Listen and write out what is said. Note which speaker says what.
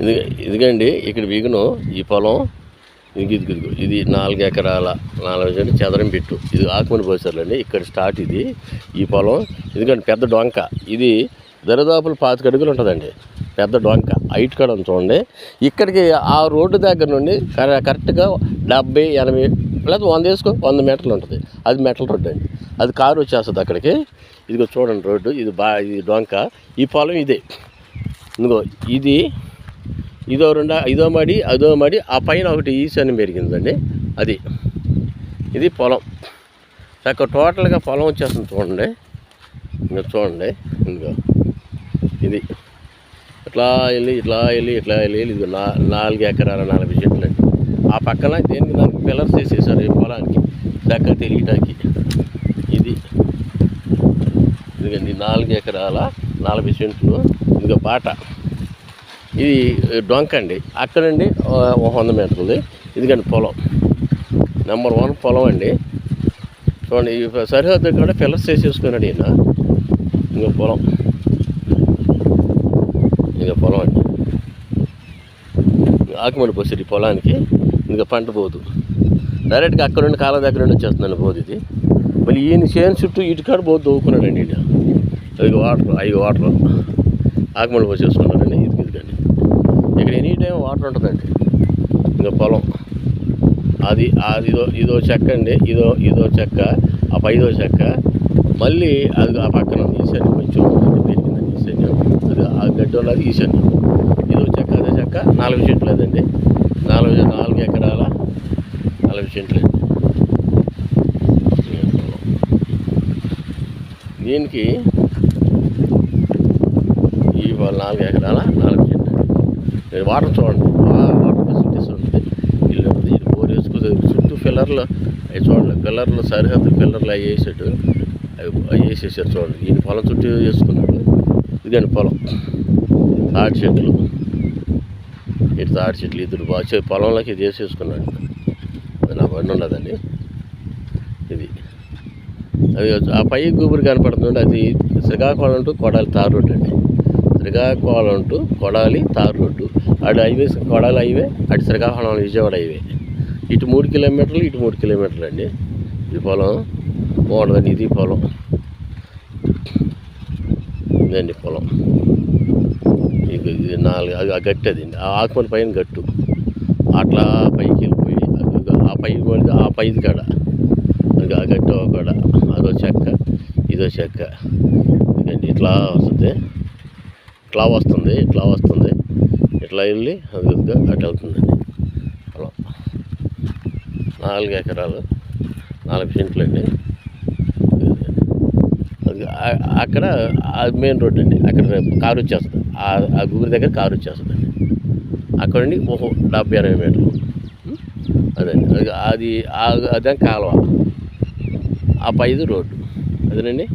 Speaker 1: ఇది ఇదిగండి ఇక్కడ బిగును ఈ పొలం ఇది ఇది ఇదిగో ఇది నాలుగు ఎకరాల నాలుగు చదరం పెట్టు. ఇది ఆకుమని పోసారులండి ఇక్కడ స్టార్ట్ ఇది ఈ పొలం. ఎందుకంటే పెద్ద డొంక. ఇది దరిదాపులు పాతిక అడుగులు ఉంటుందండి పెద్ద డొంక హైట్ కూడా చూడండి. ఇక్కడికి ఆ రోడ్డు దగ్గర నుండి కరెక్ట్గా డెబ్బై ఎనభై లేదా వంద వేసుకో వంద మీటర్లు ఉంటుంది. అది మెటల్ రోడ్డు అండి. అది కారు వచ్చేస్తుంది అక్కడికి. ఇదిగో చూడండి రోడ్డు ఇది బా ఇది డొంక. ఈ పొలం ఇదే. ఇదిగో ఇది ఇదో రెండు ఇదో మడి అదో మడి ఆ పైన ఒకటి ఈశాన్యం పెరిగిందండి. అది. ఇది పొలం. చక్క టోటల్గా పొలం వచ్చేస్తుంది చూడండి. ఇంకా చూడండి. ఇంకా ఇది. ఇట్లా వెళ్ళి ఇట్లా వెళ్ళి ఇట్లా వెళ్ళి ఇది నా నాలుగు ఎకరాల నలభై చెట్లు అండి ఆ పక్కన దేనికి దానికి పిల్లర్స్ వేసేసారు ఈ పొలానికి. చక్కగా తెలియటానికి ఇది. ఇదిగండి నాలుగు ఎకరాల నలభై సెంట్లు ఇదిగో బాట. ఇది డొంక అండి. అక్కడండి నుండి ఒక వంద మీటర్లది. ఇదిగండి పొలం. నెంబర్ వన్ పొలం అండి. చూడండి ఈ సరిహద్దు కూడా పిల్లర్స్ వేసేసుకున్నాడు ఈయన. ఇంకా పొలం. ఇంకా పొలం అండి. ఆకుమడి పోసేది పొలానికి. ఇంకా పంట పోదు. డైరెక్ట్గా అక్కడ నుండి కాలం దగ్గర నుండి వచ్చేస్తుందండి పోదు ఇది. మళ్ళీ ఈయన చేను చుట్టూ ఇటుకాడ పోదు దోవుకున్నాడండి ఈయన. అది వాటర్ ఐదు వాటర్. ఆకుమడి పోసేసుకున్నాడండి ఇది. ఎనీ ఉంటుందండి ఇంకా పొలం. అది అది ఇదో ఇదో చెక్క అండి. ఇదో ఇదో చెక్క ఆ పైదో చెక్క. మళ్ళీ అది ఆ పక్కన ఉంది ఈశాన్యం కొంచెం పెరిగిందండి ఈశాన్యం అది ఆ గడ్డి ఉన్నది ఈశాన్యం ఇదో చెక్క అదే చెక్క. నాలుగు చెట్లు అదండి. నాలుగు నాలుగు ఎకరాల నలభై సెంట్లు దీనికి ఈ నాలుగు ఎకరాల నాలుగు సెంట్లు వాటర్ చూడండి. వాటర్ ఫెసిలిటీస్ ఉంటుంది ఇల్లు ఉంటుంది ఇది బోర్ వేసుకుని చుట్టూ పిల్లర్లు అవి చూడండి. పిల్లర్లు సరిహద్దు పిల్లర్లు అవి వేసేట్టు. అవి అవి వేసేసారు చూడండి. ఈయన పొలం చుట్టూ వేసుకున్నాడు ఇదండి పొలం? తాటి చెట్లు. ఇటు తాటి చెట్లు? ఇద్దరు బాగా పొలంలోకి ఇది వేసేసుకున్నాడు. అది నా బండి ఉన్నదండి. ఇది. అది ఆ పై గూబురు కనపడుతుంది. అది శ్రీకాకుళం టు కొడాలి తారు రోడ్డు అండి. శ్రీకాకుళం టు కొడాలి తారు రోడ్డు అటు హైవేస్ కొడాలి హైవే అటు శ్రీకాకుళం విజయవాడ హైవే. ఇటు మూడు కిలోమీటర్లు ఇటు మూడు కిలోమీటర్లు అండి. ఇది పొలం బాగుంటుందండి ఇది పొలం. ఇదండి పొలం. ఇది ఇది నాలుగు అది ఆ గట్టి అది ఆ ఆకుమని పైన గట్టు. అట్లా పైకి వెళ్ళిపోయి ఆ పై ఆ పైది కాడ. అది ఆ గట్టి ఒక కాడ అదో చెక్క ఇదో చెక్క. ఇదండి ఇట్లా వస్తుంది. ఇట్లా వస్తుంది ఇట్లా వస్తుంది. ఇట్లా వెళ్ళి అది అటు వెళ్తుందండి పొలం నాలుగు ఎకరాలు నాలుగు సెంట్లు అండి. అక్కడ మెయిన్ రోడ్ అండి. అక్కడ కారు వచ్చేస్తుంది. ఆ గుగురి దగ్గర కారు వచ్చేస్తుంది అక్కడ నుండి ఓహో డెబ్బై అరవై మీటర్లు. అదండి అది అది ఆ- అదే కాలువ. ఆ పైది రోడ్డు. అదేనండి?